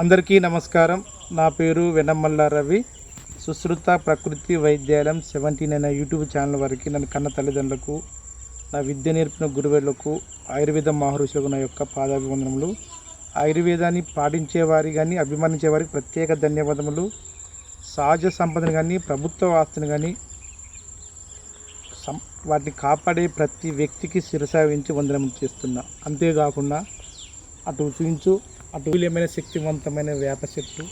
అందరికీ నమస్కారం. నా పేరు వెనమల్ల రవి. సుశ్రుత ప్రకృతి వైద్యాలయం సెవెంటీన్ అనే యూట్యూబ్ ఛానల్ వారికి నన్ను కన్న తల్లిదండ్రులకు నా విద్య నేర్పిన గురువులకు ఆయుర్వేద మహర్షులకు నా యొక్క పాదాభివందనములు. ఆయుర్వేదాన్ని పాటించేవారి కానీ అభిమానించే వారికి ప్రత్యేక ధన్యవాదములు. సహజ సంపదను కానీ ప్రభుత్వ ఆస్తిని కానీ సం వాటిని కాపాడే ప్రతి వ్యక్తికి శిరసావించి వందనం చేస్తున్నా. అంతేకాకుండా అటు చూపించు అటులమైన శక్తివంతమైన వేప చెట్టు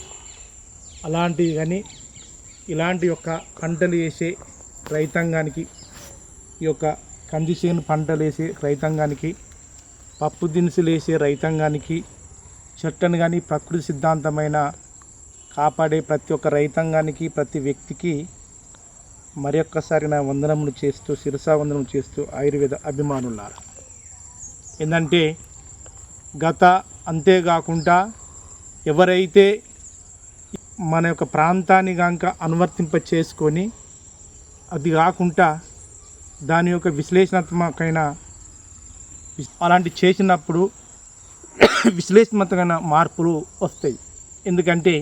అలాంటివి కానీ ఇలాంటి యొక్క పంటలు వేసే రైతాంగానికి ఈ యొక్క కందిసేను పంటలు వేసే రైతాంగానికి పప్పు దినుసులు వేసే రైతాంగానికి చెట్లను కానీ ప్రకృతి సిద్ధాంతమైన కాపాడే ప్రతి ఒక్క రైతాంగానికి ప్రతి వ్యక్తికి మరి ఒక్కసారి నా వందనములు చేస్తూ శిరసా వందనం చేస్తూ ఆయుర్వేద అభిమానులారా. ఏంటంటే గత అంతేకాకుండా ఎవరైతే మన యొక్క ప్రాంతాన్ని కనుక అనువర్తింప చేసుకొని అది కాకుండా దాని యొక్క విశ్లేషణాత్మకమైన అలాంటి చేసినప్పుడు విశ్లేషణాత్మకమైన మార్పులు వస్తాయి. ఎందుకంటే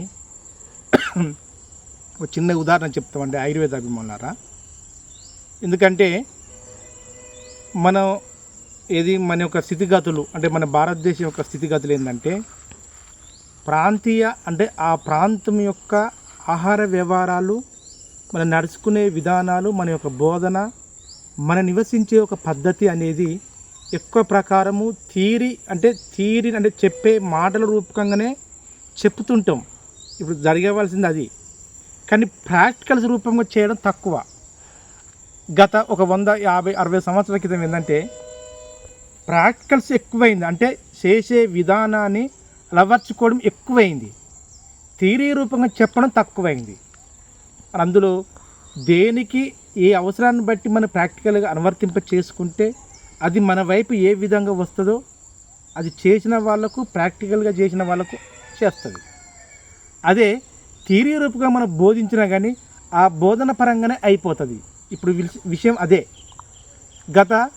ఒక చిన్న ఉదాహరణ చెప్తామండి ఆయుర్వేద అభిమానులారా. ఎందుకంటే మనం ఏది మన యొక్క స్థితిగతులు అంటే మన భారతదేశం యొక్క స్థితిగతులు ఏంటంటే ప్రాంతీయ అంటే ఆ ప్రాంతం యొక్క ఆహార వ్యవహారాలు మన నడుచుకునే విధానాలు మన యొక్క బోధన మన నివసించే ఒక పద్ధతి అనేది ఎక్కువ ప్రకారము థీరి అంటే థీరి అంటే చెప్పే మాటల రూపకంగానే చెప్తుంటాం. ఇప్పుడు జరగవలసింది అది. కానీ ప్రాక్టికల్స్ రూపంగా చేయడం తక్కువ. గత ఒక వంద యాభై అరవై సంవత్సరాల క్రితం ఏంటంటే ప్రాక్టికల్స్ ఎక్కువైంది. అంటే చేసే విధానాన్ని అలవర్చుకోవడం ఎక్కువైంది. థీరీ రూపంగా చెప్పడం తక్కువైంది. అందులో దేనికి ఏ అవసరాన్ని బట్టి మనం ప్రాక్టికల్గా అనువర్తింప చేసుకుంటే అది మన వైపు ఏ విధంగా వస్తుందో అది చేసిన వాళ్ళకు ప్రాక్టికల్గా చేసిన వాళ్ళకు చేస్తుంది. అదే థీరీ రూపంగా మనం బోధించినా కానీ ఆ బోధన పరంగానే అయిపోతుంది. ఇప్పుడు విషయం అదే. గత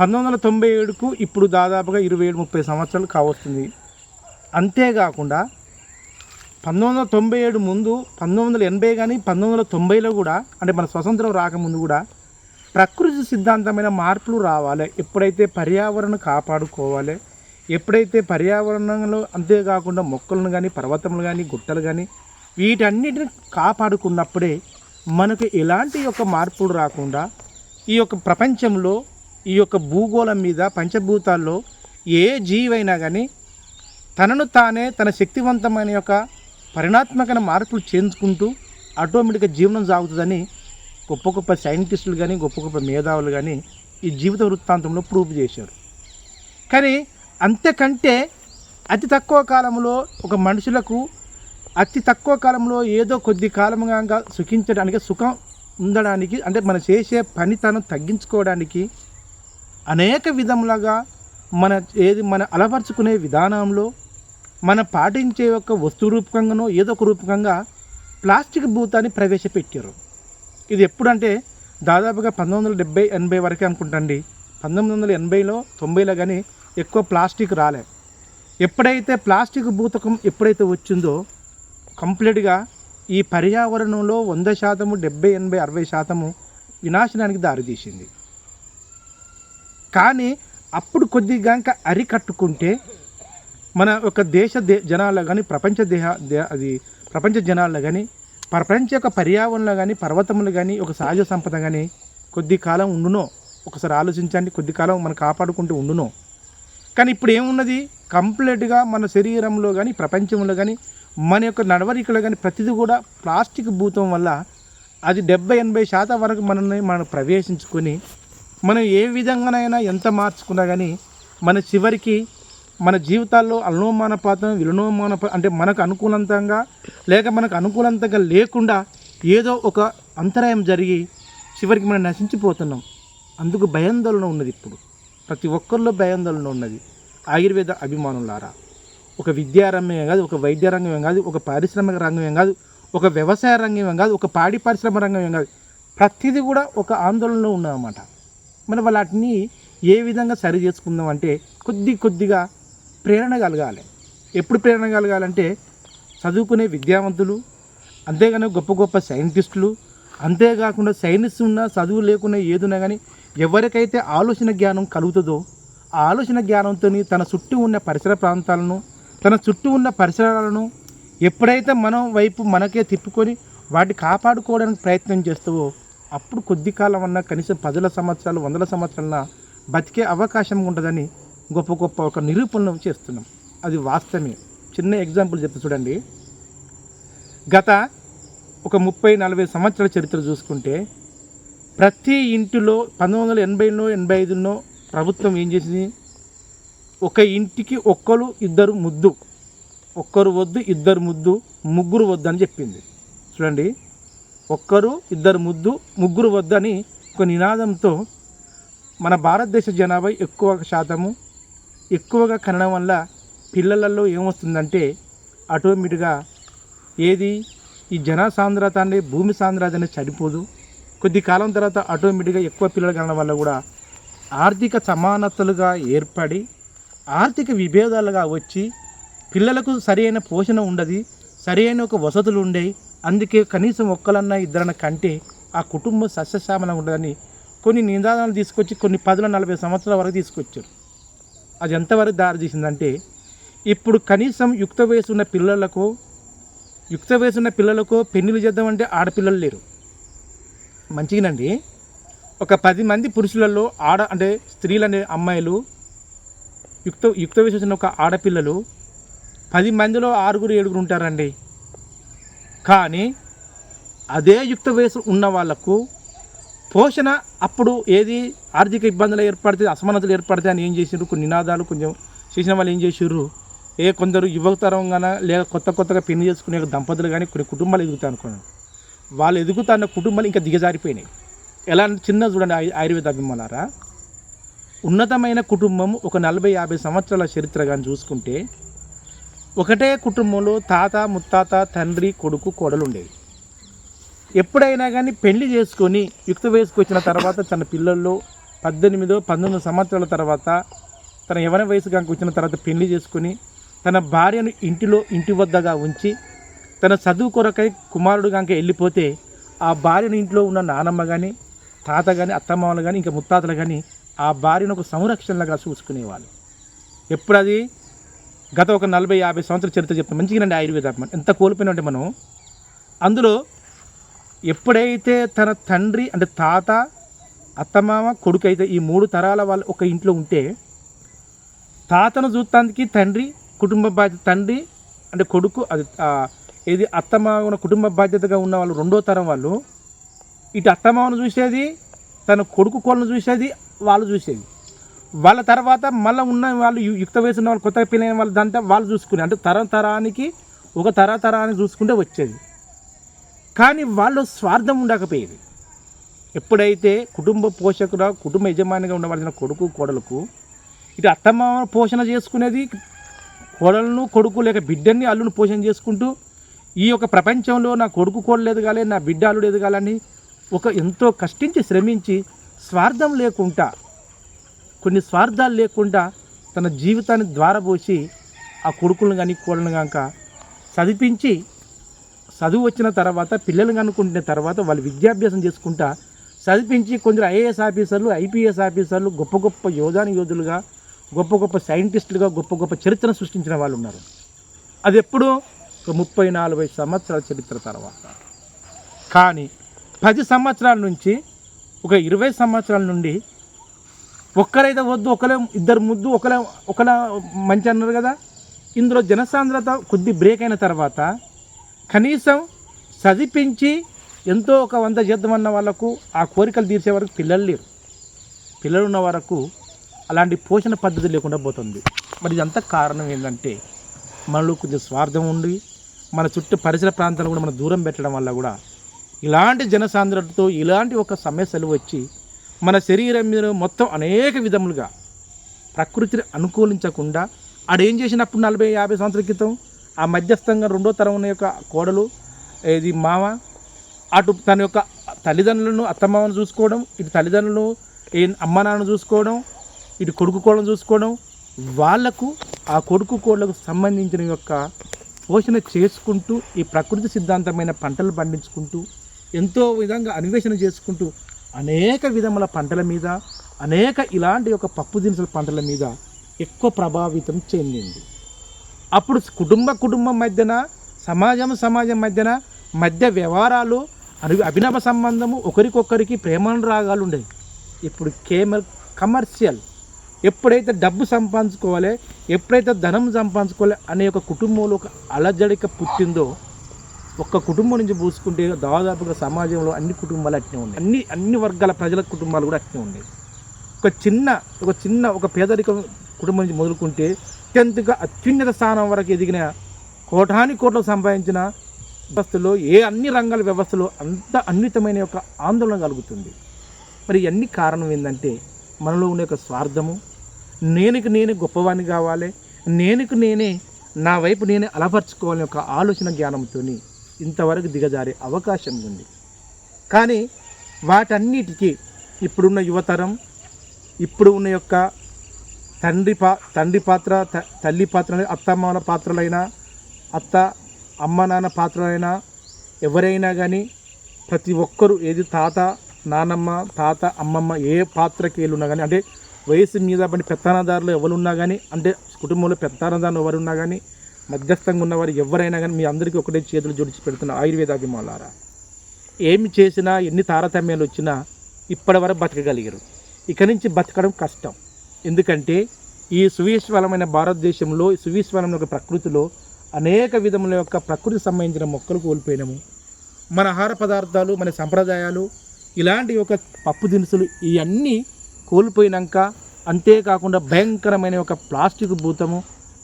పంతొమ్మిది వందల తొంభై ఏడుకు ఇప్పుడు దాదాపుగా ఇరవై ఏడు ముప్పై సంవత్సరాలు కావస్తుంది. అంతేకాకుండా పంతొమ్మిది వందల తొంభై ఏడు ముందు పంతొమ్మిది వందల ఎనభై కానీ పంతొమ్మిది వందల తొంభైలో కూడా అంటే మన స్వతంత్రం రాకముందు కూడా ప్రకృతి సిద్ధాంతమైన మార్పులు రావాలి. ఎప్పుడైతే పర్యావరణం కాపాడుకోవాలి ఎప్పుడైతే పర్యావరణంలో అంతేకాకుండా మొక్కలను కానీ పర్వతములు కానీ గుట్టలు కానీ వీటన్నిటిని కాపాడుకున్నప్పుడే మనకు ఎలాంటి యొక్క మార్పులు రాకుండా ఈ యొక్క ప్రపంచంలో ఈ యొక్క భూగోళం మీద పంచభూతాల్లో ఏ జీవైనా కానీ తనను తానే తన శక్తివంతమైన యొక్క పరిణాత్మకమైన మార్పులు చేయించుకుంటూ ఆటోమేటిక్గా జీవనం సాగుతుందని గొప్ప గొప్ప సైంటిస్టులు కానీ గొప్ప గొప్ప మేధావులు కానీ ఈ జీవిత వృత్తాంతంలో ప్రూవ్ చేశారు. కానీ అంతకంటే అతి తక్కువ కాలంలో ఒక మనుషులకు అతి తక్కువ కాలంలో ఏదో కొద్ది కాలంగా సుఖించడానికి సుఖం ఉండడానికి అంటే మనం చేసే పనితనం తగ్గించుకోవడానికి అనేక విధములుగా మన ఏది మన అలవర్చుకునే విధానంలో మన పాటించే ఒక వస్తు రూపకంగానో ఏదో ఒక రూపకంగా ప్లాస్టిక్ భూతాన్ని ప్రవేశపెట్టారు. ఇది ఎప్పుడంటే దాదాపుగా పంతొమ్మిది వందల డెబ్బై ఎనభై వరకే అనుకుంటండి. పంతొమ్మిది వందల ఎనభైలో తొంభైలో కానీ ఎక్కువ ప్లాస్టిక్ రాలే. ఎప్పుడైతే ప్లాస్టిక్ భూతకం ఎప్పుడైతే వచ్చిందో కంప్లీట్గా ఈ పర్యావరణంలో వంద శాతము డెబ్బై ఎనభై అరవై శాతము వినాశనానికి దారితీసింది. కానీ అప్పుడు కొద్దిగా ఇంకా అరికట్టుకుంటే మన యొక్క దేశ దే జనాల్లో కానీ ప్రపంచ దేహ దే అది ప్రపంచ జనాల్లో కానీ ప్రపంచ యొక్క పర్యావరణంలో కానీ పర్వతములు కానీ ఒక సహజ సంపద కానీ కొద్ది కాలం ఉండునో ఒకసారి ఆలోచించండి కొద్ది కాలం మనం కాపాడుకుంటూ ఉండునో. కానీ ఇప్పుడు ఏమున్నది? కంప్లీట్గా మన శరీరంలో కానీ ప్రపంచంలో కానీ మన యొక్క నడవడికలో కానీ ప్రతిదీ కూడా ప్లాస్టిక్ భూతం వల్ల అది డెబ్బై ఎనభై శాతం వరకు మనల్ని మనం ప్రవేశించుకొని మనం ఏ విధంగానైనా ఎంత మార్చుకున్నా కానీ మన చివరికి మన జీవితాల్లో అల్లోమానపాతం విలనోమాన అంటే మనకు అనుకూలంతంగా లేక మనకు అనుకూలంతంగా లేకుండా ఏదో ఒక అంతరాయం జరిగి చివరికి మనం నశించిపోతున్నాం. అందుకు భయాందోళన ఉన్నది ఇప్పుడు. ప్రతి ఒక్కరిలో భయాందోళన ఉన్నది. ఆయుర్వేద అభిమానులారా ఒక విద్యారంగమే కాదు ఒక వైద్య రంగం కాదు ఒక పారిశ్రామిక రంగమే కాదు ఒక వ్యవసాయ రంగం కాదు ఒక పాడి పరిశ్రమ రంగమే కాదు ప్రతిదీ కూడా ఒక ఆందోళనలో ఉన్నదన్నమాట మరి వాటిని ఏ విధంగా సరి చేసుకుందాం అంటే కొద్ది కొద్దిగా ప్రేరణ కలగాలి. ఎప్పుడు ప్రేరణ కలగాలంటే చదువుకునే విద్యావంతులు అంతేగాని గొప్ప గొప్ప సైంటిస్టులు అంతేకాకుండా సైన్స్ ఉన్న చదువు లేకున్నా ఏదున్నా కానీ ఎవరికైతే ఆలోచన జ్ఞానం కలుగుతుందో ఆ ఆలోచన జ్ఞానంతో తన చుట్టూ ఉన్న పరిసర ప్రాంతాలను తన చుట్టూ ఉన్న పరిసరాలను ఎప్పుడైతే మనం వైపు మనకే తిప్పుకొని వాటిని కాపాడుకోవడానికి ప్రయత్నం చేస్తావో అప్పుడు కొద్ది కాలం అన్నా కనీసం పదుల సంవత్సరాలు వందల సంవత్సరాల బతికే అవకాశం ఉంటుందని గొప్ప గొప్ప ఒక నిరూపణలు చేస్తున్నాం. అది వాస్తవమే. చిన్న ఎగ్జాంపుల్ చెప్పి చూడండి. గత ఒక ముప్పై నలభై సంవత్సరాల చరిత్ర చూసుకుంటే ప్రతి ఇంటిలో పంతొమ్మిది వందల ఎనభైలో ఎనభై ఐదులో ప్రభుత్వం ఏం చేసింది? ఒక ఇంటికి ఒక్కరు ఇద్దరు ముద్దు. ఒక్కరు వద్దు ఇద్దరు ముద్దు ముగ్గురు వద్దు అని చెప్పింది. చూడండి. ఒక్కరు ఇద్దరు ముద్దు ముగ్గురు వద్దని ఒక నినాదంతో మన భారతదేశ జనాభా ఎక్కువ శాతము ఎక్కువగా కనడం వల్ల పిల్లలలో ఏమొస్తుందంటే ఆటోమేటిక్గా ఏది ఈ జన సాంద్రత అనే భూమి సాంద్రత అనేది చనిపోదు కొద్ది కాలం తర్వాత ఆటోమేటిక్గా ఎక్కువ పిల్లలు కనడం వల్ల కూడా ఆర్థిక సమానతలుగా ఏర్పడి ఆర్థిక విభేదాలుగా వచ్చి పిల్లలకు సరైన పోషణ ఉండదు సరైన ఒక వసతులు ఉండేవి అందుకే కనీసం ఒక్కలన్నా ఇద్దరన్న కంటే ఆ కుటుంబం సస్యశ్యామలంగా ఉండదని కొన్ని నిదానాలు తీసుకొచ్చి కొన్ని పదుల నలభై సంవత్సరాల వరకు తీసుకొచ్చారు. అది ఎంతవరకు దారి తీసిందంటే ఇప్పుడు కనీసం యుక్త వయసు ఉన్న పిల్లలకు యుక్త వయసు ఉన్న పిల్లలకు పెళ్ళిళ్ళు చేద్దామంటే ఆడపిల్లలు లేరు. మంచిగానండి. ఒక పది మంది పురుషులలో ఆడ అంటే స్త్రీలు అనే అమ్మాయిలు యుక్త యుక్త వయసు వచ్చిన ఒక ఆడపిల్లలు పది మందిలో ఆరుగురు ఏడుగురు ఉంటారండి. కానీ అదే యుక్త వయసు ఉన్న వాళ్ళకు పోషణ అప్పుడు ఏది ఆర్థిక ఇబ్బందులు ఏర్పడితే అసమానతలు ఏర్పడితే అని ఏం చేసిండ్రు కొన్ని నినాదాలు కొంచెం చేసిన వాళ్ళు ఏం చేసిర్రు? ఏ కొందరు యువతరంగాన లేక కొత్త కొత్తగా పెళ్ళి చేసుకునే దంపతులు కానీ కొన్ని కుటుంబాలు ఎదుగుతాయి అనుకున్నాను వాళ్ళు ఎదుగుతున్న కుటుంబాలు ఇంకా దిగజారిపోయినాయి. ఎలా అంటే చిన్న చూడండి ఆయుర్వేద అభిమానారా ఉన్నతమైన కుటుంబం ఒక నలభై యాభై సంవత్సరాల చరిత్ర కానీ చూసుకుంటే ఒకటే కుటుంబంలో తాత ముత్తాత తండ్రి కొడుకు కోడలు ఉండేవి. ఎప్పుడైనా కానీ పెళ్ళి చేసుకొని యుక్త వయసుకు వచ్చిన తర్వాత తన పిల్లల్లో పద్దెనిమిదో పంతొమ్మిది సంవత్సరాల తర్వాత తన యవన వయసు కనుక వచ్చిన తర్వాత పెళ్ళి చేసుకొని తన భార్యను ఇంటిలో ఇంటి వద్దగా ఉంచి తన చదువు కొరకై కుమారుడు కనుక వెళ్ళిపోతే ఆ భార్యను ఇంట్లో ఉన్న నానమ్మ కానీ తాత కానీ అత్తమ్మలు కానీ ఇంకా ముత్తాతలు కానీ ఆ భార్యను ఒక సంరక్షణలాగా చూసుకునేవాళ్ళు. ఎప్పుడు అది? గత ఒక నలభై యాభై సంవత్సరాల చరిత్ర చెప్తాం. మంచిగానండి ఆయుర్వేద ఎంత కోల్పోయినంటే మనం అందులో ఎప్పుడైతే తన తండ్రి అంటే తాత అత్తమామ కొడుకు అయితే ఈ మూడు తరాల వాళ్ళు ఒక ఇంట్లో ఉంటే తాతను చూడటానికి తండ్రి కుటుంబ బాధ్యత తండ్రి అంటే కొడుకు అది ఏది అత్తమామ కుటుంబ బాధ్యతగా ఉన్న వాళ్ళు రెండో తరం వాళ్ళు ఇటు అత్తమామను చూసేది తన కొడుకు కోళ్ళను చూసేది వాళ్ళు చూసేది. వాళ్ళ తర్వాత మళ్ళీ ఉన్న వాళ్ళు యుక్త వయసు ఉన్న వాళ్ళు కొత్తగా పెళ్ళైన వాళ్ళు దాంతో వాళ్ళు చూసుకునే అంటే తరం తరానికి ఒక తరతరాన్ని చూసుకుంటే వచ్చేది. కానీ వాళ్ళు స్వార్థం ఉండకపోయేది. ఎప్పుడైతే కుటుంబ పోషకుడు కుటుంబ యజమానిగా ఉండవలసిన కొడుకు కోడలకు ఇటు అత్తమ్మ పోషణ చేసుకునేది కోడలను కొడుకు లేక బిడ్డని అల్లుని పోషణ చేసుకుంటూ ఈ యొక్క ప్రపంచంలో నా కొడుకు కోడలు ఎదగాలి నా బిడ్డ అల్లుడు ఎదగాలని ఒక ఎంతో కష్టించి శ్రమించి స్వార్థం లేకుండా కొన్ని స్వార్థాలు లేకుండా తన జీవితాన్ని ద్వారపోసి ఆ కొడుకులను కానీ కోడలను కనుక చదివించి చదువు వచ్చిన తర్వాత పిల్లలు కనుక్కుంటున్న తర్వాత వాళ్ళు విద్యాభ్యాసం చేసుకుంటా చదివించి కొందరు ఐఏఎస్ ఆఫీసర్లు ఐపీఎస్ ఆఫీసర్లు గొప్ప గొప్ప యోధాని యోధులుగా గొప్ప గొప్ప సైంటిస్టులుగా గొప్ప గొప్ప చరిత్రను సృష్టించిన వాళ్ళు ఉన్నారు. అది ఎప్పుడూ ఒక ముప్పై నలభై సంవత్సరాల చరిత్ర తర్వాత. కానీ పది సంవత్సరాల నుంచి ఒక ఇరవై సంవత్సరాల నుండి ఒక్కరైతే వద్దు ఒకలే ఇద్దరు ముద్దు ఒకలే ఒకలా మంచి అన్నారు కదా. ఇందులో జనసాంద్రత కొద్ది బ్రేక్ అయిన తర్వాత కనీసం చదివించి ఎంతో ఒక వంద చేద్దామన్న వాళ్ళకు ఆ కోరికలు తీర్చే వరకు పిల్లలు లేరు. పిల్లలు ఉన్న వరకు అలాంటి పోషణ పద్ధతి లేకుండా పోతుంది. మరి ఇదంతా కారణం ఏంటంటే మనలో కొంచెం స్వార్థం ఉండి మన చుట్టూ పరిసర ప్రాంతాలు కూడా మనం దూరం పెట్టడం వల్ల కూడా ఇలాంటి జనసాంద్రతతో ఇలాంటి ఒక సమస్యలు వచ్చి మన శరీరం మీద మొత్తం అనేక విధములుగా ప్రకృతిని అనుకూలించకుండా ఆడేం చేసినప్పుడు నలభై యాభై సంవత్సరాల క్రితం ఆ మధ్యస్థంగా రెండో తరం ఉన్న యొక్క కోడలు ఇది మామ అటు తన యొక్క తల్లిదండ్రులను అత్తమామను చూసుకోవడం ఇటు తల్లిదండ్రులను అమ్మ నాన్న చూసుకోవడం ఇటు కొడుకు కోళ్ళను చూసుకోవడం వాళ్ళకు ఆ కొడుకు కోళ్ళకు సంబంధించిన యొక్క పోషణ చేసుకుంటూ ఈ ప్రకృతి సిద్ధాంతమైన పంటలు పండించుకుంటూ ఎంతో విధంగా అన్వేషణ చేసుకుంటూ అనేక విధముల పంటల మీద అనేక ఇలాంటి యొక్క పప్పు దినుసుల పంటల మీద ఎక్కువ ప్రభావితం చెందింది. అప్పుడు కుటుంబ కుటుంబం మధ్యన సమాజం సమాజం మధ్యన మధ్య వ్యవహారాలు అను అభినవ సంబంధము ఒకరికొకరికి ప్రేమానురాగాలు ఉండేవి. ఇప్పుడు కేవలం కమర్షియల్. ఎప్పుడైతే డబ్బు సంపాదించుకోవాలి ఎప్పుడైతే ధనం సంపాదించుకోవాలి అనే ఒక కుటుంబంలో ఒక అలజడిక పుట్టిందో ఒక్క కుటుంబం నుంచి పూసుకుంటే దాదాపుగా సమాజంలో అన్ని కుటుంబాలు అట్నే ఉన్నాయి. అన్ని అన్ని వర్గాల ప్రజల కుటుంబాలు కూడా అట్నే ఉన్నాయి. ఒక చిన్న ఒక చిన్న ఒక పేదరిక కుటుంబం నుంచి మొదలుకుంటే అత్యంతగా అత్యున్నత స్థానం వరకు ఎదిగిన కోటాని కోట్లు సంపాదించిన వ్యవస్థలో ఏ అన్ని రంగాల వ్యవస్థలో అంత అన్వితమైన యొక్క ఆందోళన కలుగుతుంది. మరి అన్ని కారణం ఏంటంటే మనలో ఉండే ఒక స్వార్థము. నేనుకు నేనే గొప్పవాణ్ణి కావాలి. నేనుకు నేనే నా వైపు నేనే అలపరుచుకోవాలని ఒక ఆలోచన జ్ఞానంతో ఇంతవరకు దిగజారే అవకాశం ఉంది. కానీ వాటన్నిటికీ ఇప్పుడున్న యువతరం ఇప్పుడు ఉన్న యొక్క తండ్రి పా తండ్రి పాత్ర త- తల్లి పాత్ర అత్తమ్మల పాత్రలైనా అత్త అమ్మ నాన్న పాత్రలైనా ఎవరైనా కానీ ప్రతి ఒక్కరూ ఏది తాత నానమ్మ తాత అమ్మమ్మ ఏ పాత్రకి వెళ్ళున్నా కానీ అంటే వయసు మీద పడి పెత్తానదారులు ఎవరున్నా కానీ అంటే కుటుంబంలో పెత్తానదారులు ఎవరున్నా కానీ మధ్యస్థంగా ఉన్నవారు ఎవరైనా కానీ మీ అందరికీ ఒకటే చేతులు జోడించి పెడుతున్న ఆయుర్వేదాభిమానులారా ఏమి చేసినా ఎన్ని తారతమ్యాలు వచ్చినా ఇప్పటి వరకు బతకగలిగారు. ఇక నుంచి బతకడం కష్టం. ఎందుకంటే ఈ సువిశ్వలమైన భారతదేశంలో ఈ సువిశ్వలమైన ఒక ప్రకృతిలో అనేక విధముల యొక్క ప్రకృతికి సంబంధించిన మొక్కలు కోల్పోయినాము. మన ఆహార పదార్థాలు మన సంప్రదాయాలు ఇలాంటి ఒక పప్పు దినుసులు ఇవన్నీ కోల్పోయినాక అంతేకాకుండా భయంకరమైన ఒక ప్లాస్టిక్ భూతము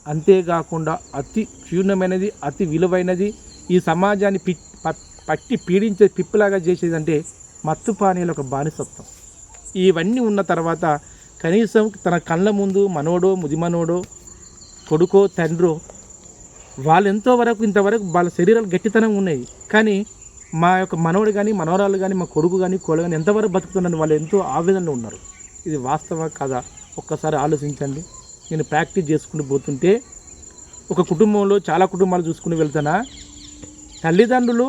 అంతేకాకుండా అతి క్షీణమైనది అతి విలువైనది. ఈ సమాజాన్ని పి ప- పట్టి పీడించే పిప్పులాగా చేసేదంటే మత్తు పానీయాల ఒక బానిసత్వం. ఇవన్నీ ఉన్న తర్వాత కనీసం తన కళ్ళ ముందు మనోడో ముదిమనోడో కొడుకో తండ్రో వాళ్ళు ఎంతో వరకు ఇంతవరకు వాళ్ళ శరీరాలు గట్టితనం ఉన్నాయి. కానీ మా యొక్క మనవడు కానీ మనవరాలు కానీ మా కొడుకు కానీ కోళ్ళు కానీ ఎంతవరకు బతుకుతున్నారని వాళ్ళు ఎంతో ఆవేదనలో ఉన్నారు. ఇది వాస్తవ కాదా? ఒక్కసారి ఆలోచించండి. నేను ప్రాక్టీస్ చేసుకుంటూ పోతుంటే ఒక కుటుంబంలో చాలా కుటుంబాలు చూసుకుని వెళ్తానా తల్లిదండ్రులు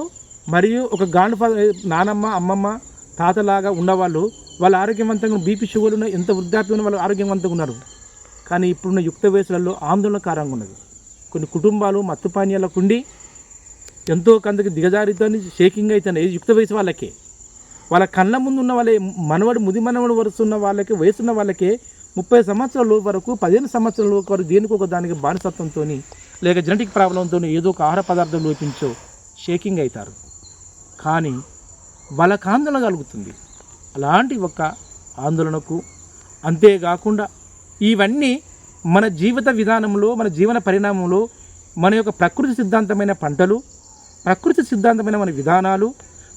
మరియు ఒక గాండ్ ఫాదర్ నానమ్మ అమ్మమ్మ తాతలాగా ఉన్నవాళ్ళు వాళ్ళు ఆరోగ్యవంతంగా బీపీ షుగర్ ఉన్న ఎంత వృద్ధాప్యం వాళ్ళు ఆరోగ్యవంతంగా ఉన్నారు. కానీ ఇప్పుడున్న యుక్త వయసులలో ఆందోళనకారంగా ఉన్నది. కొన్ని కుటుంబాలు మత్తుపానీయాలకు ఉండి ఎంతో కందకి దిగజారితో షేకింగ్ అవుతున్నాయి యుక్త వయసు వాళ్ళకే. వాళ్ళ కళ్ళ ముందు ఉన్న వాళ్ళే మనవడు ముది మనవడు వరుసున్న వాళ్ళకి వయసున్న వాళ్ళకే ముప్పై సంవత్సరాల వరకు పదిహేను సంవత్సరాల వరకు దేనికి ఒక దానికి బానిసత్వంతో లేక జెనటిక్ ప్రాబ్లంతో ఏదో ఒక ఆహార పదార్థం లోపించో షేకింగ్ అవుతారు కానీ వాళ్ళకు ఆందోళన కలుగుతుంది. అలాంటి ఒక ఆందోళనకు అంతేకాకుండా ఇవన్నీ మన జీవిత విధానంలో మన జీవన పరిణామంలో మన యొక్క ప్రకృతి సిద్ధాంతమైన పంటలు ప్రకృతి సిద్ధాంతమైన మన విధానాలు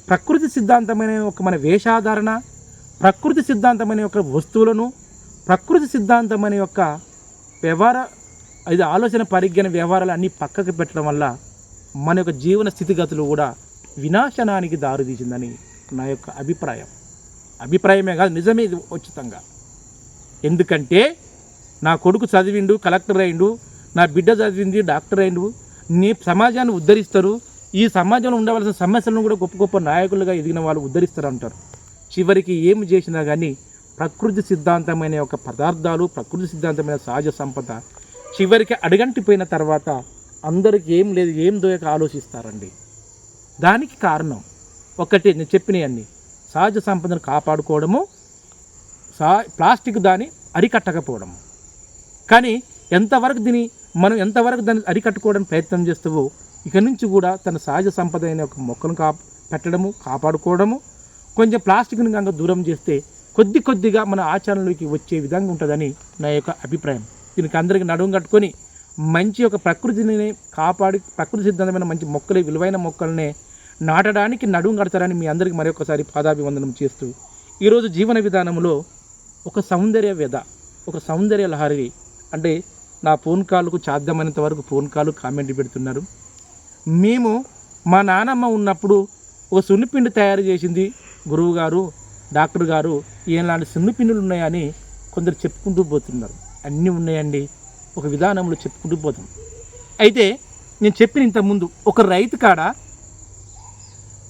ప్రకృతి సిద్ధాంతమైన ఒక మన వేషాధారణ ప్రకృతి సిద్ధాంతమైన యొక్క వస్తువులను ప్రకృతి సిద్ధాంతం అనే యొక్క వ్యవహార ఇది ఆలోచన పరిజ్ఞాన వ్యవహారాలు అన్నీ పక్కకు పెట్టడం వల్ల మన యొక్క జీవన స్థితిగతులు కూడా వినాశనానికి దారితీసిందని నా యొక్క అభిప్రాయం. అభిప్రాయమే కాదు నిజమే ఇది ఉచితంగా. ఎందుకంటే నా కొడుకు చదివిండు కలెక్టర్ అయిండు నా బిడ్డ చదివింది డాక్టర్ అయిండు నీ సమాజాన్ని ఉద్ధరిస్తారు. ఈ సమాజంలో ఉండవలసిన సమస్యలను కూడా గొప్ప గొప్ప నాయకులుగా ఎదిగిన వాళ్ళు ఉద్ధరిస్తారు అంటారు చివరికి ఏమి చేసినా కానీ ప్రకృతి సిద్ధాంతమైన ఒక పదార్థాలు ప్రకృతి సిద్ధాంతమైన సహజ సంపద చివరికి అడుగంటిపోయిన తర్వాత అందరికి ఏం లేదు ఏం దోయక ఆలోచిస్తారండి. దానికి కారణం ఒకటి నేను చెప్పినవన్నీ సహజ సంపదను కాపాడుకోవడము సా ప్లాస్టిక్ దాన్ని అరికట్టకపోవడము. కానీ ఎంతవరకు దీని మనం ఎంతవరకు దాన్ని అరికట్టుకోవడానికి ప్రయత్నం చేస్తావో ఇక నుంచి కూడా తన సహజ సంపద అయిన ఒక మొక్కను కా పెట్టడము కాపాడుకోవడము కొంచెం ప్లాస్టిక్ని కనుక దూరం చేస్తే కొద్ది కొద్దిగా మన ఆచరణలోకి వచ్చే విధంగా ఉంటుందని నా యొక్క అభిప్రాయం. దీనికి అందరికీ నడుము కట్టుకొని మంచి ఒక ప్రకృతిని కాపాడి ప్రకృతి సిద్ధమైన మంచి మొక్కలు విలువైన మొక్కలనే నాటడానికి నడుము కడతారని మీ అందరికీ మరొకసారి పాదాభివందనం చేస్తూ ఈరోజు జీవన విధానంలో ఒక సౌందర్య వ్యధ ఒక సౌందర్య లహరి అంటే నా ఫోన్ కాల్కు సాధ్యమైనంత వరకు ఫోన్ కాల్ కామెంట్ పెడుతున్నారు. మేము మా నానమ్మ ఉన్నప్పుడు ఒక సున్నిపిండి తయారు చేసింది గురువు గారు డాక్టర్ గారు ఇలాంటి పిన్నులు ఉన్నాయని కొందరు చెప్పుకుంటూ పోతున్నారు. అన్నీ ఉన్నాయండి. ఒక విధానంలో చెప్పుకుంటూ పోతాం. అయితే నేను చెప్పిన ఇంతకుముందు ఒక రైతు కాడ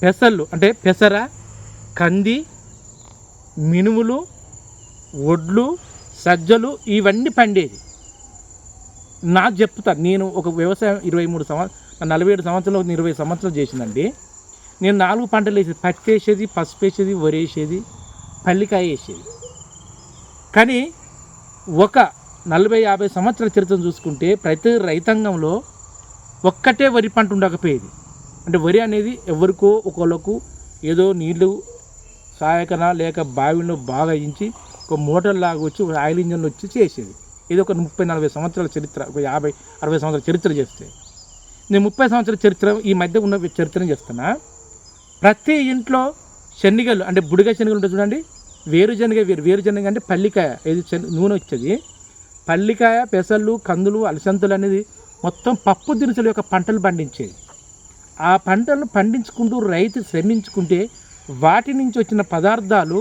పెసర్లు అంటే పెసర కంది మినుములు వడ్లు సజ్జలు ఇవన్నీ పండేది. నాకు చెప్తా నేను ఒక వ్యవసాయం ఇరవై మూడు సంవత్సరం నలభై ఏడు సంవత్సరాలు ఇరవై సంవత్సరాలు చేసిందండి. నేను నాలుగు పంటలు వేసేది పచ్చి వేసేది పసుపు వేసేది వరి వేసేది పల్లికాయ వేసేది కానీ ఒక నలభై యాభై సంవత్సరాల చరిత్ర చూసుకుంటే ప్రతి రైతాంగంలో ఒక్కటే వరి పంట ఉండకపోయేది. అంటే వరి అనేది ఎవరికో ఒకళ్ళకు ఏదో నీళ్ళు సాయకన లేక బావిలో బాగా ఇంచి ఒక మోటార్ లాగా వచ్చి ఒక ఆయిల్ ఇంజన్లు వచ్చి చేసేది. ఇది ఒక ముప్పై నలభై సంవత్సరాల చరిత్ర ఒక యాభై అరవై సంవత్సరాల చరిత్ర చేస్తే. నేను ముప్పై సంవత్సరాల చరిత్ర ఈ మధ్య ఉన్న చరిత్రను చేస్తున్నా. ప్రతి ఇంట్లో శనగలు అంటే బుడిగ శనగలు ఉంటుంది చూడండి. వేరుశనగ వేరు వేరుశనగ అంటే పల్లికాయ ఏది నూనె వచ్చేది. పల్లికాయ పెసళ్ళు కందులు అలసంతులు అనేది మొత్తం పప్పు దినుసుల యొక్క పంటలు పండించేది ఆ పంటలను పండించుకుంటూ రైతు శ్రమించుకుంటే వాటి నుంచి వచ్చిన పదార్థాలు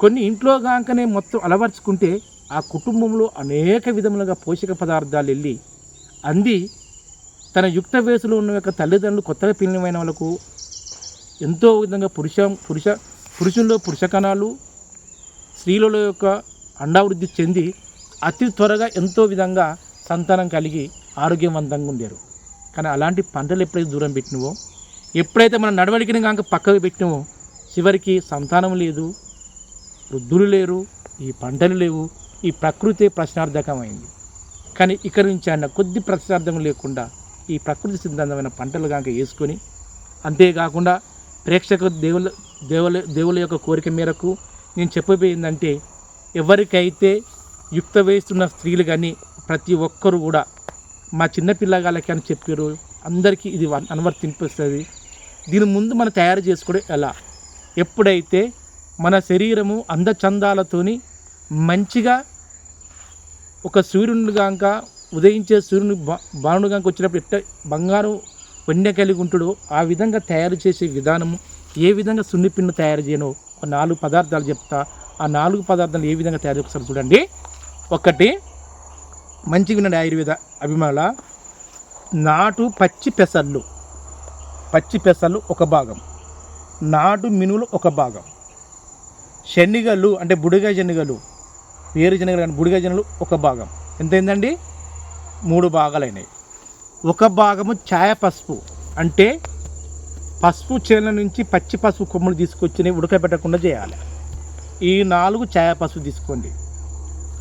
కొన్ని ఇంట్లో కాకనే మొత్తం అలవర్చుకుంటే ఆ కుటుంబంలో అనేక విధములుగా పోషక పదార్థాలు వెళ్ళి అంది తన యుక్త వయసులో ఉన్న యొక్క తల్లిదండ్రులు కొత్తగా పిల్లమైన వాళ్ళకు ఎంతో విధంగా పురుష పురుష పురుషుల్లో పురుష కణాలు స్త్రీలలో యొక్క అండావృద్ధి చెంది అతి త్వరగా ఎంతో విధంగా సంతానం కలిగి ఆరోగ్యవంతంగా ఉండేరు. కానీ అలాంటి పంటలు ఎప్పుడైతే దూరం పెట్టినవో ఎప్పుడైతే మన నడవడికని కాక పక్కకు పెట్టినవో చివరికి సంతానం లేదు వృద్ధులు లేరు ఈ పంటలు లేవు ఈ ప్రకృతి ప్రశ్నార్థకమైంది. కానీ ఇక్కడి నుంచి ఆయన కొద్ది ప్రశ్నార్థం లేకుండా ఈ ప్రకృతి సిద్ధాంతమైన పంటలు కనుక వేసుకొని అంతేకాకుండా ప్రేక్షక దేవుల దేవుల దేవుల యొక్క కోరిక మేరకు నేను చెప్పబోయిందంటే ఎవరికైతే యుక్త వయసున్న స్త్రీలు కానీ ప్రతి ఒక్కరు కూడా మా చిన్న పిల్లగాళ్ళకి అని చెప్పారు అందరికీ ఇది వన్- అనువర్తింపిస్తుంది. దీని ముందు మనం తయారు చేసుకోవడం ఎలా? ఎప్పుడైతే మన శరీరము అందచందాలతోని మంచిగా ఒక సూర్యుని గాంక ఉదయించే సూర్యుని బా బాణుడు వచ్చినప్పుడు ఎట్ట బంగారం వన్య కలిగి ఉంటాడో ఆ విధంగా తయారు చేసే విధానము ఏ విధంగా సున్నిపిండి తయారు చేయనో ఒక నాలుగు పదార్థాలు చెప్తా. ఆ నాలుగు పదార్థాలు ఏ విధంగా తయారు ఒకసారి చూడండి. ఒకటి మంచిగా వినండి ఆయుర్వేద అభిమానుల. నాటు పచ్చి పెసర్లు. పచ్చి పెసర్లు ఒక భాగం. నాటు మినువులు ఒక భాగం. శనిగలు అంటే బుడిగ శనిగలు వేరు శనిగలు కానీ బుడిగ శనగలు ఒక భాగం. ఎంత అయిందండి మూడు భాగాలైనాయి. ఒక భాగము ఛాయ పసుపు. అంటే పసుపు చేల నుంచి పచ్చి పసుపు కొమ్ములు తీసుకొచ్చి ఉడకబెట్టకుండా చేయాలి. ఈ నాలుగు ఛాయ పసుపు తీసుకోండి.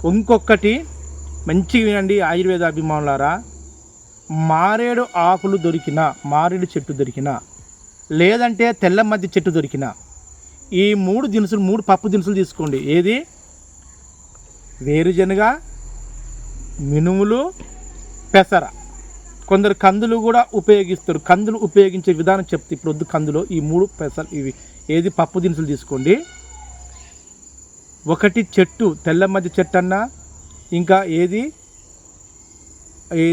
ఇంకొకటి మంచిగా వినండి ఆయుర్వేద అభిమానులారా మారేడు ఆకులు దొరికిన మారేడు చెట్టు దొరికిన లేదంటే తెల్ల మధ్య చెట్టు దొరికిన ఈ మూడు దినుసులు మూడు పప్పు దినుసులు తీసుకోండి. ఏది? వేరుశనగ మినుములు పెసర. కొందరు కందులు కూడా ఉపయోగిస్తారు. కందులు ఉపయోగించే విధానం చెప్తే ఇప్పుడు వద్దు కందులో. ఈ మూడు పెసలు ఇవి. ఏది? పప్పు దినుసులు తీసుకోండి. ఒకటి చెట్టు తెల్ల మధ్య చెట్టు అన్న ఇంకా ఏది?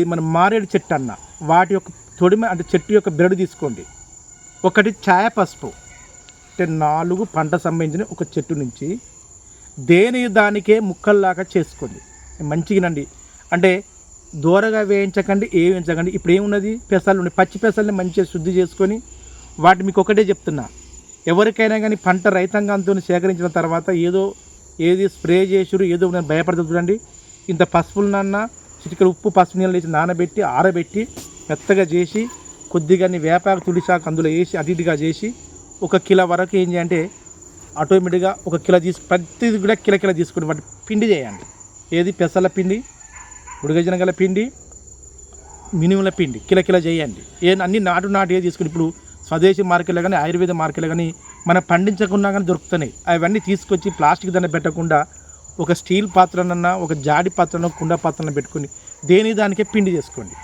మన మారేడు చెట్టు అన్న వాటి యొక్క తొడిమ అంటే చెట్టు యొక్క బెరడు తీసుకోండి. ఒకటి ఛాయ పసుపు. అంటే నాలుగు పంట సంబంధించిన ఒక చెట్టు నుంచి దేని దానికే ముక్కల్లాగా చేసుకోండి. మంచిగానండి అంటే దూరగా వేయించకండి ఏ వేయించకండి. ఇప్పుడు ఏమున్నది? పెసలు ఉన్నాయి. పచ్చి పెసల్ని మంచిగా శుద్ధి చేసుకొని వాటి మీకు ఒకటే చెప్తున్నా. ఎవరికైనా కానీ పంట రైతాంగంతో సేకరించిన తర్వాత ఏదో ఏది స్ప్రే చేసుడు ఏదో నేను భయపడుతుంది చూడండి. ఇంత పసుపులనన్న చిటికల ఉప్పు పసుపు నీళ్ళు వేసి నానబెట్టి ఆరబెట్టి మెత్తగా చేసి కొద్దిగా వేపాకు తులిసాకు అందులో వేసి అటు ఇటుగా చేసి ఒక కిలో వరకు ఏం చేయంటే ఆటోమేటిక్గా ఒక కిలో తీసుకు ప్రతిది కూడా కిలో కిలో తీసుకుని వాటి పిండి చేయండి. ఏది? పెసల పిండి ఉడగజనగల పిండి మినిముల పిండి కిలకిల చేయండి. ఏ అన్ని నాటు నాటు తీసుకుని ఇప్పుడు స్వదేశీ మార్కెట్లో కానీ ఆయుర్వేద మార్కెట్లో కానీ మనం పండించకుండా కానీ దొరుకుతున్నాయి. అవన్నీ తీసుకొచ్చి ప్లాస్టిక్ దాన్ని పెట్టకుండా ఒక స్టీల్ పాత్రనన్నా ఒక జాడి పాత్రను కుండ పాత్రను పెట్టుకుని దేని దానికే పిండి చేసుకోండి.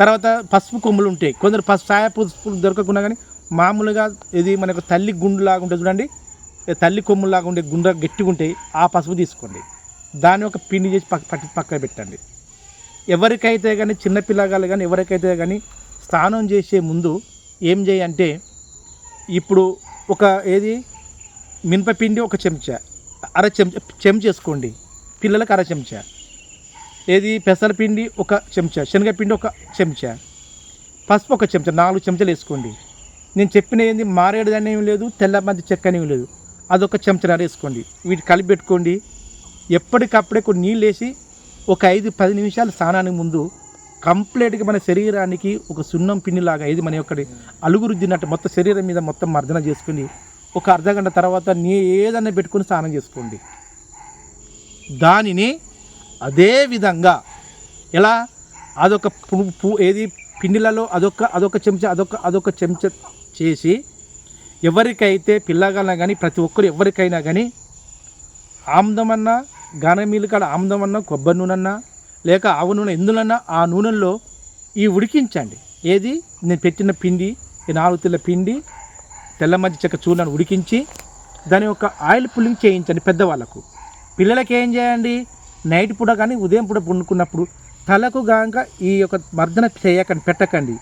తర్వాత పసుపు కొమ్ములు ఉంటాయి. కొందరు పసుపు సాయ పసుపు దొరకకుండా కానీ మామూలుగా ఇది మనకు తల్లి గుండులాగా ఉంటుంది చూడండి. తల్లి కొమ్ములాగా ఉండే గుండ్ర గట్టిగా ఉంటాయి. ఆ పసుపు తీసుకోండి. దాన్ని ఒక పిండి చేసి పక్క పట్టి పక్కన పెట్టండి. ఎవరికైతే కానీ చిన్నపిల్లగాలు కానీ ఎవరికైతే కానీ స్నానం చేసే ముందు ఏం చేయంటే ఇప్పుడు ఒక ఏది? మినపపిండి ఒక చెంచా. అర చెంచా చెంచా వేసుకోండి పిల్లలకు అర చెంచా. ఏది? పెసరపిండి ఒక చెంచా. శనగపిండి ఒక చెంచా. పసుపు ఒక చెంచా. నాలుగు చెంచాలు వేసుకోండి. నేను చెప్పిన ఏంది? మారేడు దాన్ని ఏం లేదు తెల్ల మంది చెక్క అనేవి లేదు. అదొక చెంచా వేసుకోండి వీటి కలిపి పెట్టుకోండి. ఎప్పటికప్పుడే కొన్ని నీళ్ళు వేసి ఒక ఐదు పది నిమిషాలు స్నానానికి ముందు కంప్లీట్గా మన శరీరానికి ఒక సున్నం పిండిలాగా ఇది మన యొక్క అలుగు రుద్దినట్టు మొత్తం శరీరం మీద మొత్తం మర్దన చేసుకుని ఒక అర్ధగంట తర్వాత నీ ఏదన్నా పెట్టుకొని స్నానం చేసుకోండి. దానిని అదే విధంగా ఎలా? అదొక పు- ఏది? పిండిలలో అదొక అదొక చెంచా అదొక అదొక చెంచా చేసి ఎవరికైతే పిల్లగాలన్నా కానీ ప్రతి ఒక్కరు ఎవరికైనా కానీ ఆమ్దమన్నా గానమీలు కాడ ఆమ్దమన్నా కొబ్బరి నూనెన్నా లేక ఆవు నూనె ఎందులన్నా ఆ నూనెల్లో ఈ ఉడికించండి. ఏది? నేను పెట్టిన పిండి ఈ నాలుగు తెల్ల పిండి తెల్ల మధ్య చెక్క చూడని ఉడికించి దాని యొక్క ఆయిల్ పుల్లింగ్ చేయించండి పెద్దవాళ్ళకు. పిల్లలకి ఏం చేయండి? నైట్ పూట కానీ ఉదయం పూట పండుకున్నప్పుడు తలకు గాక ఈ యొక్క మర్దన చేయకండి పెట్టకండి.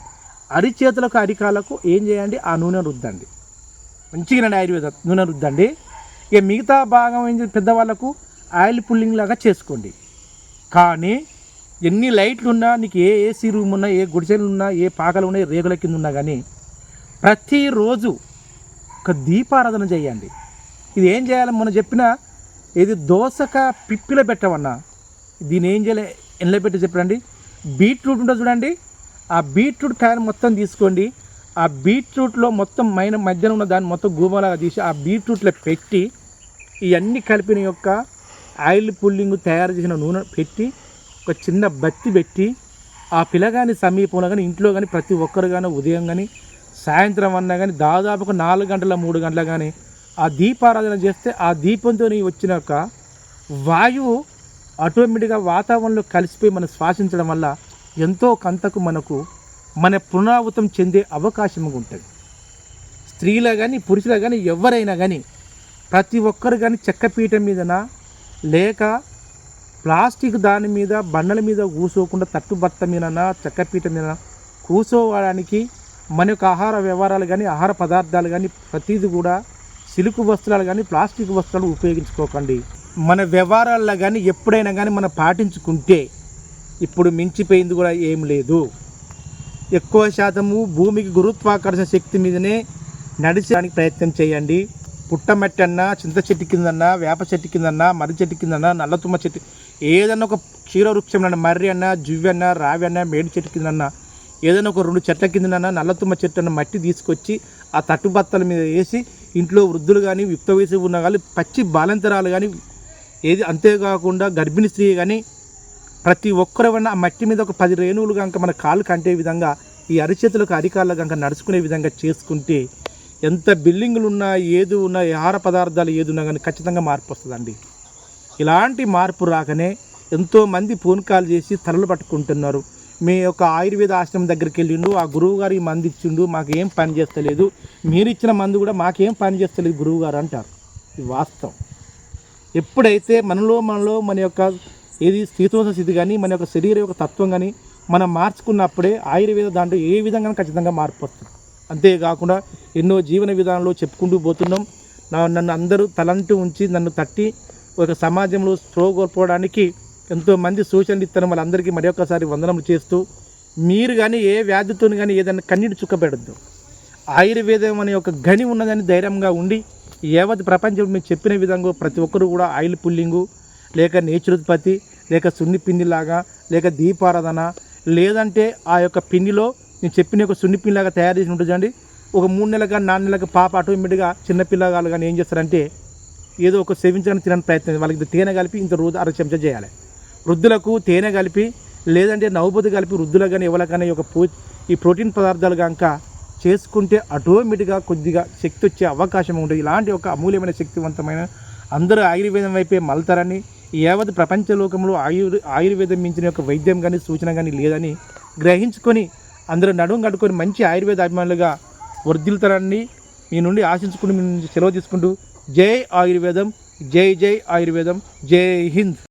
అరిచేతులకు అరికాలకు ఏం చేయండి? ఆ నూనె రుద్దండి. మంచిగా ఆయుర్వేద నూనె రుద్దండి. ఇక మిగతా భాగం ఏం పెద్దవాళ్ళకు ఆయిల్ పుల్లింగ్ లాగా చేసుకోండి. కానీ ఎన్ని లైట్లు ఉన్నా నీకు ఏ ఏసీ రూమ్ ఉన్నా ఏ గుడిసెలు ఉన్నా ఏ పాకలు ఉన్నా ఏ రేగుల కింద ఉన్నా కానీ ప్రతిరోజు ఒక దీపారాధన చేయండి. ఇది ఏం చేయాలి? మనం చెప్పిన ఇది దోసక పిప్పిలో పెట్టమన్నా దీని ఏం చేయాలి? ఎండలో పెట్టి చెప్పండి. బీట్రూట్ ఉంటుంది చూడండి. ఆ బీట్రూట్ కాయను మొత్తం తీసుకోండి. ఆ బీట్రూట్లో మొత్తం మైన మధ్యన ఉన్న దాన్ని మొత్తం గూమలాగా తీసి ఆ బీట్రూట్లో పెట్టి ఇవన్నీ కలిపిన యొక్క ఆయిల్ పుల్లింగ్ తయారు చేసిన నూనె పెట్టి ఒక చిన్న బత్తి పెట్టి ఆ పిల్లగాని సమీపంలో కానీ ఇంట్లో కానీ ప్రతి ఒక్కరు కానీ ఉదయం కానీ సాయంత్రం అన్నా కానీ దాదాపు ఒక నాలుగు గంటల మూడు గంటల కానీ ఆ దీపారాధన చేస్తే ఆ దీపంతో వచ్చిన యొక్క వాయువు ఆటోమేటిక్గా వాతావరణంలో కలిసిపోయి మనం శ్వాసించడం వల్ల ఎంతో కంతకు మనకు మన పునరావృతం చెందే అవకాశం ఉంటుంది. స్త్రీలో కానీ పురుషుల కానీ ఎవరైనా కానీ ప్రతి ఒక్కరు కానీ చెక్కపీఠం మీదన లేక ప్లాస్టిక్ దాని మీద బండల మీద కూసోకుండా తట్టుబట్ట మీదనా చెక్కపీఠం మీద కూసోవడానికి మన యొక్క ఆహార వ్యవహారాలు కానీ ఆహార పదార్థాలు కానీ ప్రతిదీ కూడా సిలుకు వస్త్రాలు కానీ ప్లాస్టిక్ వస్త్రాలు ఉపయోగించుకోకండి. మన వ్యవహారాల్లో కానీ ఎప్పుడైనా కానీ మనం పాటించుకుంటే ఇప్పుడు మించిపోయింది కూడా ఏం లేదు. ఎక్కువ శాతము భూమికి గురుత్వాకర్షణ శక్తి మీదనే నడిచడానికి ప్రయత్నం చేయండి. పుట్టమట్టి అన్నా చింత చెట్టు కిందన్నా వేప చెట్టు కిందన్నా మర్రి చెట్టు కిందన్నా నల్లతుమ్మ చెట్టు ఏదన్నా ఒక క్షీరవృక్షం అన్న మర్రి అన్న జువ్వి అన్న రావి అన్న మేడి చెట్టు కిందన్నా ఏదైనా ఒక రెండు చెట్ల కిందనన్నా నల్లతుమ్మ చెట్టు అన్న మట్టి తీసుకొచ్చి ఆ తట్టుబత్తల మీద వేసి ఇంట్లో వృద్ధులు కానీ యుక్త వయసు ఉన్న కానీ పచ్చి బాలంతరాలు కానీ ఏది అంతేకాకుండా గర్భిణీ స్త్రీ కానీ ప్రతి ఒక్కరవన్నా ఆ మట్టి మీద ఒక పది రేణువులు కనుక మన కాళ్ళు కంటే విధంగా ఈ అరిచేతులకు అరికాళ్ళ కనుక నడుచుకునే విధంగా చేసుకుంటే ఎంత బిల్డింగులు ఉన్నా ఏది ఉన్నా ఆహార పదార్థాలు ఏది ఉన్నా కానీ ఖచ్చితంగా మార్పు వస్తుందండి. ఇలాంటి మార్పు రాకనే ఎంతోమంది ఫోన్ కాల్ చేసి తలలు పట్టుకుంటున్నారు. మీ యొక్క ఆయుర్వేద ఆశ్రమం దగ్గరికి వెళ్ళిండు ఆ గురువు గారు ఈ మందు ఇచ్చిండు మాకు ఏం పని చేస్తలేదు. మీరు ఇచ్చిన మందు కూడా మాకేం పని చేస్తలేదు గురువు గారు అంటారు. ఇది వాస్తవం. ఎప్పుడైతే మనలో మనలో మన యొక్క ఏది స్థితోస స్థితి కానీ మన యొక్క శరీరం యొక్క తత్వం కానీ మనం మార్చుకున్నప్పుడే ఆయుర్వేద దాంట్లో ఏ విధంగా ఖచ్చితంగా మార్పు వస్తుంది. అంతేకాకుండా ఎన్నో జీవన విధానంలో చెప్పుకుంటూ పోతున్నాం. నా నన్ను అందరూ తలంటూ ఉంచి నన్ను తట్టి ఒక సమాజంలో స్ప్రోగొల్పోవడానికి ఎంతోమంది సూచనలు ఇస్తారు వాళ్ళందరికీ మరి ఒక్కసారి వందనములు చేస్తూ మీరు కానీ ఏ వ్యాధితో కానీ ఏదైనా కన్నీటి చుక్క ఆయుర్వేదం అనే ఒక గని ఉన్నదని ధైర్యంగా ఉండి యావత్ ప్రపంచం మీరు చెప్పిన విధంగా ప్రతి ఒక్కరు కూడా ఆయిల్ పుల్లింగు లేక నేచురోత్పత్తి లేక సున్ని పిండిలాగా లేక దీపారాధన లేదంటే ఆ యొక్క పిండిలో నేను చెప్పిన ఒక సున్ని తయారు చేసి ఉంటుంది చూడండి. ఒక మూడు నెలలుగా నాలుగు నెలలకు పాప ఆటోమేటిక్గా చిన్న పిల్లగాళ్ళు కానీ ఏం చేస్తారంటే ఏదో ఒక సేవించడానికి తినడానికి ప్రయత్నం వాళ్ళకి తేనె కలిపి ఇంత రోజు అర చెంచా చేయాలి. వృద్ధులకు తేనె కలిపి లేదంటే నవ్వుబొద్దు కలిపి వృద్ధులకు కానీ ఎవరికైనా ఈ యొక్క ఈ ప్రోటీన్ పదార్థాలు కనుక చేసుకుంటే ఆటోమేటిక్గా కొద్దిగా శక్తి వచ్చే అవకాశం ఉంటుంది. ఇలాంటి ఒక అమూల్యమైన శక్తివంతమైన అందరూ ఆయుర్వేదం వైపే మలతారని ఏవది యావత్ ప్రపంచ లోకంలో ఆయుర్ ఆయుర్వేదం మించిన యొక్క వైద్యం కానీ సూచన కానీ లేదని గ్రహించుకొని అందరూ నడుము కట్టుకొని మంచి ఆయుర్వేద అభిమానులుగా వర్ధిల్తారని మీ నుండి ఆశించుకుని మీ నుంచి సెలవు తీసుకుంటూ జై ఆయుర్వేదం జై జై ఆయుర్వేదం జై హింద్.